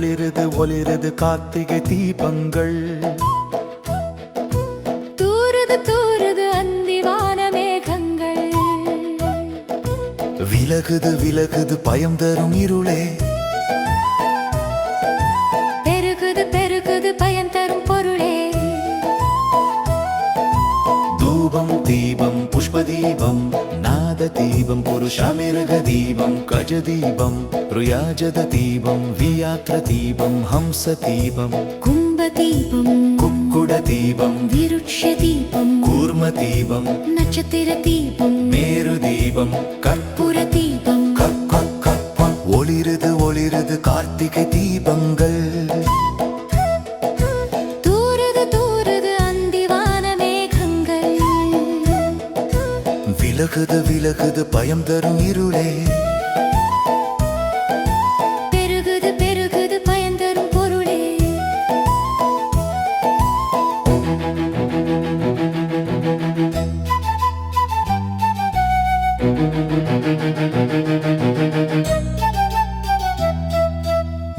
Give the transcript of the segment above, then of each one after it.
ஒளிருது ஒளிருது கார்த்திகை தீபங்கள். தூருது தூருது அந்திவான மேகங்கள். விலகுது விலகுது பயம் தரும் இருளே. பெருகுது பெருகுது பயன் தரும் பொருளே. தூபம் தீபம் புஷ்ப தீபம். நாத தீபம் புருஷமிருக தீபம் கஜ தீபம் ருயாஜத தீபம் வியாக்ர தீபம் ஹம்ச தீபம் கும்ப தீபம் குக்குட தீபம் விருட்ச தீபம் கூர்ம தீபம் நட்சத்திர தீபம் மேரு தீபம் புற தீபம் ஒளிருது ஒளிருது கார்த்திகை தீபங்கள் விலகுது விலகுது பயம் தரும் இருளே. பெருகுது பெருகுது பயன் தரும் பொருளே.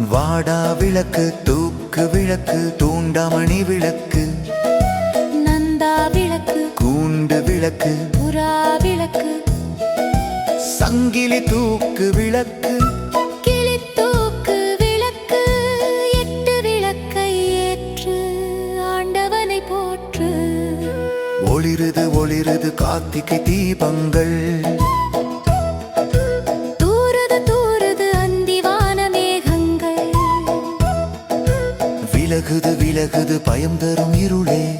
வாடா விளக்கு தூக்கு விளக்கு தூண்டாமணி விளக்கு. நந்தா விளக்கு. கூண்டு விளக்கு. விளக்கு. சங்கிலி தூக்கு விளக்கு. கிளித்தூக்கு விளக்கு. எட்டு விளக்கை ஏற்று ஆண்டவனை போற்று. ஒளிருது ஒளிருது கார்த்திகை தீபங்கள். தூருது தூருது அந்திவான மேகங்கள். விலகுது விலகுது பயம் தரும் இருளே.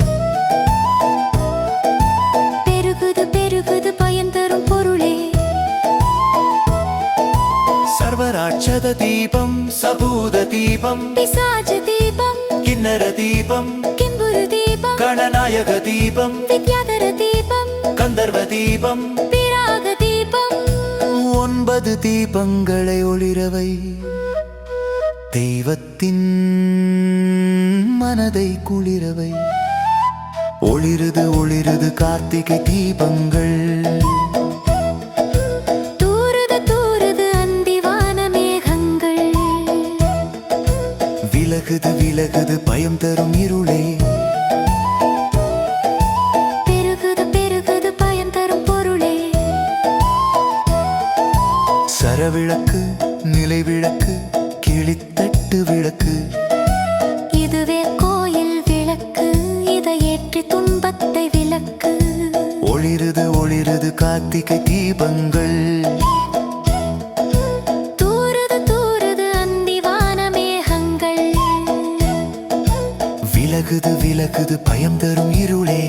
சர்வராட்சத தீபம் சபூத தீபம் பிசாஜ தீபம் கிண்ணற தீபம் கிம்புரு தீபம் கணநாயக தீபம் வித்யாதர தீபம் கந்தர்வ தீபம். பிராக தீபம். ஒன்பது தீபங்களை ஒளிரவை. தெய்வத்தின் மனதை குளிரவை. ஒளிருது ஒளிருது கார்த்திகை தீபங்கள். கிளித்தட்டு விளக்கு. இதுவே கோயில் விளக்கு இதை ஏற்றி துன்பத்தை விளக்கு. ஒளிருது ஒளிருது கார்த்திகை தீபங்கள். தூருது தூருது அந்திவான மேகங்கள் விலகுது விலகுது பயம் தரும் இருளே.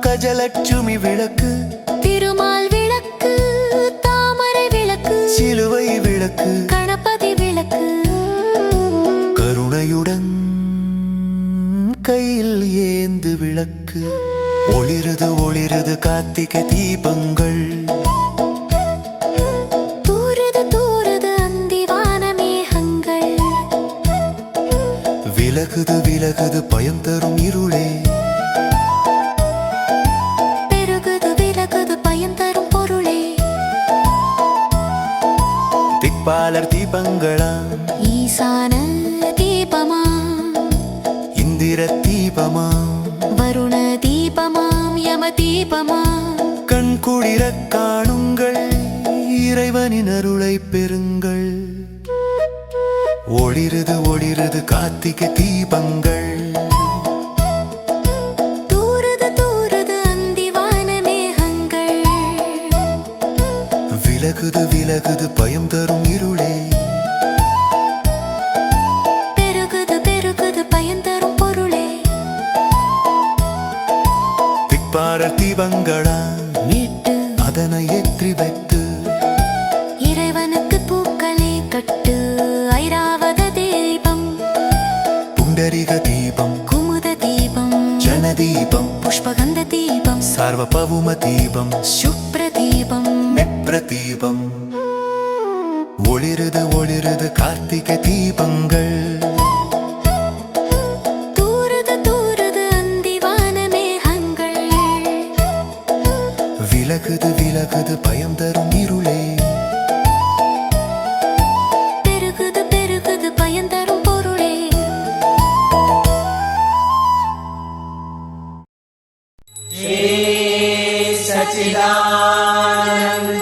கஜலட்சுமி விளக்கு. திருமால் விளக்கு தாமரை விளக்கு சிலுவை விளக்கு. கணபதி விளக்கு. கருணையுடன் கையில் ஏந்து விளக்கு. ஒளிருது ஒளிருது கார்த்திகை தீபங்கள். தூருது தூருது அந்திவான மேகங்கள். விலகுது விலகுது பயம் தரும் இருளே. திக்பாலர் தீபங்களாம் ஈசான தீபமா? இந்திர தீபமாம் வருண தீபமாம் யம தீபமாம் கண் குளிர காணுங்கள் இறைவனின் அருளை பெறுங்கள். ஒளிருது ஒளிருது கார்த்திகை தீபங்கள். திக்பாரர் தீபங்களா நீட்டு அதனை ஏற்றி வைத்து இறைவனுக்கு பூக்களே கட்டு ஐராவத தீபம். புண்டரிக தீபம் குமுத தீபம் ஜன தீபம் புஷ்பகந்த தீபம் சர்வபவும தீபம் சுப்ர தீபம். நெப்ர தீபம் ஒளிருது ஒளிருது கார்த்திகை தீபங்கள். सचिदानन्द